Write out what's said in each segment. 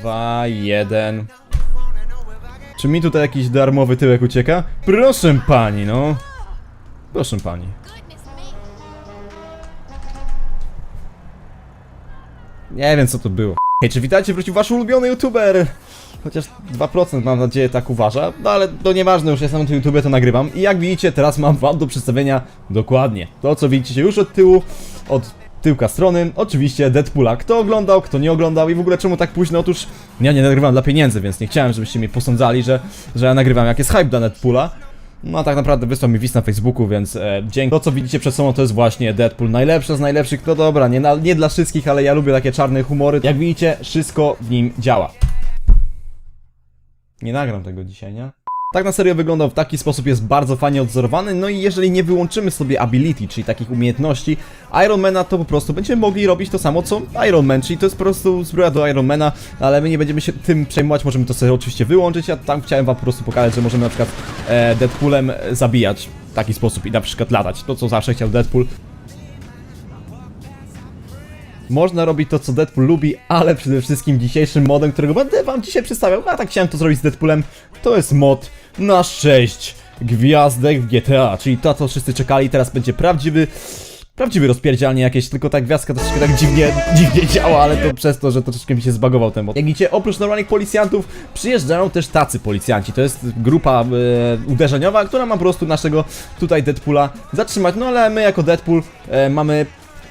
dwa, jeden. Czy mi tutaj jakiś darmowy tyłek ucieka? Proszę pani, no. Proszę pani. Nie wiem co to było. Hej, czy witajcie, wrócił wasz ulubiony youtuber! Chociaż 2% mam nadzieję tak uważa, no ale to nieważne, już jestem na tym YouTubie, to nagrywam. I jak widzicie, teraz mam wam do przedstawienia dokładnie to, co widzicie już od tyłu, od tyłka strony. Oczywiście Deadpoola. Kto oglądał, kto nie oglądał i w ogóle czemu tak późno? Otóż ja nie nagrywam dla pieniędzy, więc nie chciałem, żebyście mnie posądzali, że, że ja nagrywam jak jest hype dla Deadpoola. No a tak naprawdę wysłał mi wis na Facebooku, więc e, dzięki. To co widzicie przed sobą to jest właśnie Deadpool. Najlepszy z najlepszych, no dobra, nie, na, nie dla wszystkich, ale ja lubię takie czarne humory. Jak widzicie, wszystko w nim działa. Nie nagram tego dzisiaj, nie? Tak na serio wyglądał w taki sposób, jest bardzo fajnie odzorowany, no i jeżeli nie wyłączymy sobie ability, czyli takich umiejętności Ironmana, to po prostu będziemy mogli robić to samo co Iron Man, czyli to jest po prostu zbroja do Ironmana, ale my nie będziemy się tym przejmować, możemy to sobie oczywiście wyłączyć, ja tam chciałem wam po prostu pokazać, że możemy na przykład e, Deadpoolem zabijać w taki sposób i na przykład latać, to co zawsze chciał Deadpool. Można robić to, co Deadpool lubi, ale przede wszystkim dzisiejszym modem, którego będę wam dzisiaj przedstawiał, a tak chciałem to zrobić z Deadpoolem, to jest mod na 6 gwiazdek w GTA, czyli to, co wszyscy czekali, teraz będzie prawdziwy, prawdziwy rozpierdzialnie jakieś, tylko ta gwiazdka troszeczkę tak dziwnie, dziwnie działa, ale to przez to, że troszeczkę mi się zbagował ten mod. Jak widzicie, oprócz normalnych policjantów, przyjeżdżają też tacy policjanci, to jest grupa e, uderzeniowa, która ma po prostu naszego tutaj Deadpoola zatrzymać, no ale my jako Deadpool e, mamy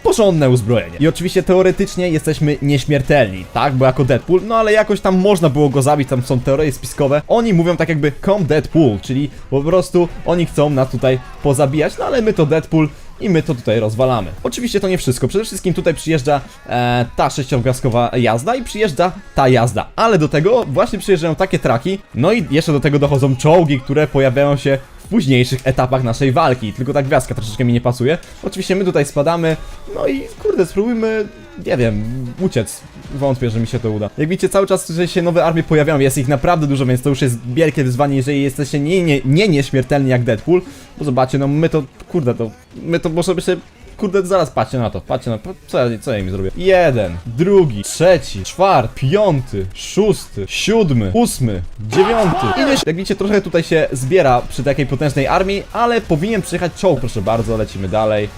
porządne uzbrojenie. I oczywiście teoretycznie jesteśmy nieśmiertelni, tak? Bo jako Deadpool, no ale jakoś tam można było go zabić, tam są teorie spiskowe. Oni mówią tak jakby come Deadpool, czyli po prostu oni chcą nas tutaj pozabijać, no ale my to Deadpool i my to tutaj rozwalamy. Oczywiście to nie wszystko, przede wszystkim tutaj przyjeżdża e, ta sześciogwiazdkowa jazda i przyjeżdża ta jazda, ale do tego właśnie przyjeżdżają takie traki, no i jeszcze do tego dochodzą czołgi, które pojawiają się późniejszych etapach naszej walki, tylko ta gwiazdka troszeczkę mi nie pasuje. Oczywiście my tutaj spadamy, no i kurde, spróbujmy, nie wiem, uciec. Wątpię, że mi się to uda. Jak widzicie, cały czas że się nowe armie pojawiają, jest ich naprawdę dużo, więc to już jest wielkie wyzwanie, jeżeli jesteście nie, nie, nie nieśmiertelni jak Deadpool, bo zobaczcie, no my to, kurde, to, my to możemy się Kurde, zaraz patrzcie na to, patrzcie na co ja, co ja im zrobię. Jeden, drugi, trzeci, czwarty, piąty, szósty, siódmy, ósmy, dziewiąty. I wiesz, jak widzicie, trochę tutaj się zbiera przy takiej potężnej armii, ale powinien przyjechać czołg. Proszę bardzo, lecimy dalej.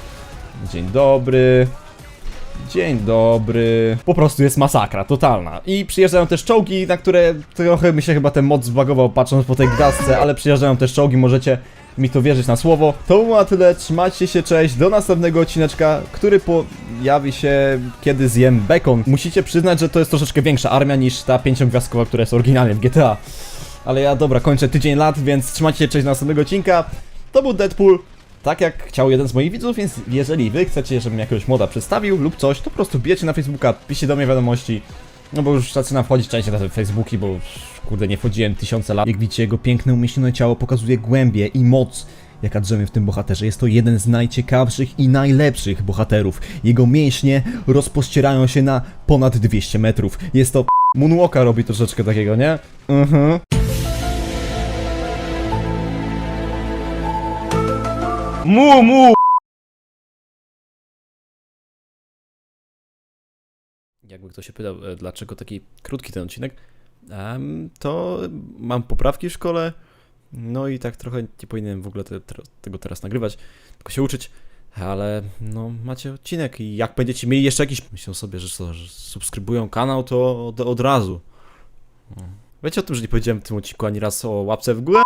Dzień dobry. Dzień dobry. Po prostu jest masakra, totalna. I przyjeżdżają też czołgi, na które trochę mi się chyba ten mod zbagował patrząc po tej gwiazdce, ale przyjeżdżają też czołgi, możecie mi to wierzyć na słowo. To było na tyle, trzymajcie się, cześć, do następnego odcineczka, który pojawi się kiedy zjem bekon. Musicie przyznać, że to jest troszeczkę większa armia niż ta pięciogwiazdkowa, która jest oryginalnie w GTA. Ale ja dobra, kończę tydzień lat, więc trzymajcie się, cześć do następnego odcinka. To był Deadpool. Tak jak chciał jeden z moich widzów, więc jeżeli wy chcecie, żebym jakiegoś moda przedstawił lub coś, to po prostu bijecie na Facebooka, piszcie do mnie wiadomości. No bo już zaczynam wchodzić częściej na te Facebooki, bo kurde nie wchodziłem tysiące lat. Jak widzicie, jego piękne umieśnione ciało pokazuje głębię i moc, jaka drzemie w tym bohaterze. Jest to jeden z najciekawszych i najlepszych bohaterów. Jego mięśnie rozpościerają się na ponad 200 metrów. Jest to Moonwalka robi troszeczkę takiego, nie? Mhm. Mu, mu! Jakby ktoś się pytał, e, dlaczego taki krótki ten odcinek, to mam poprawki w szkole, no i tak trochę nie powinienem w ogóle te, te, tego teraz nagrywać, tylko się uczyć, ale no macie odcinek i jak będziecie mieli jeszcze jakiś... Myślą sobie, że, co, że subskrybują kanał, to od, od razu. No. Wiecie o tym, że nie powiedziałem w tym odcinku ani raz o łapce w górę?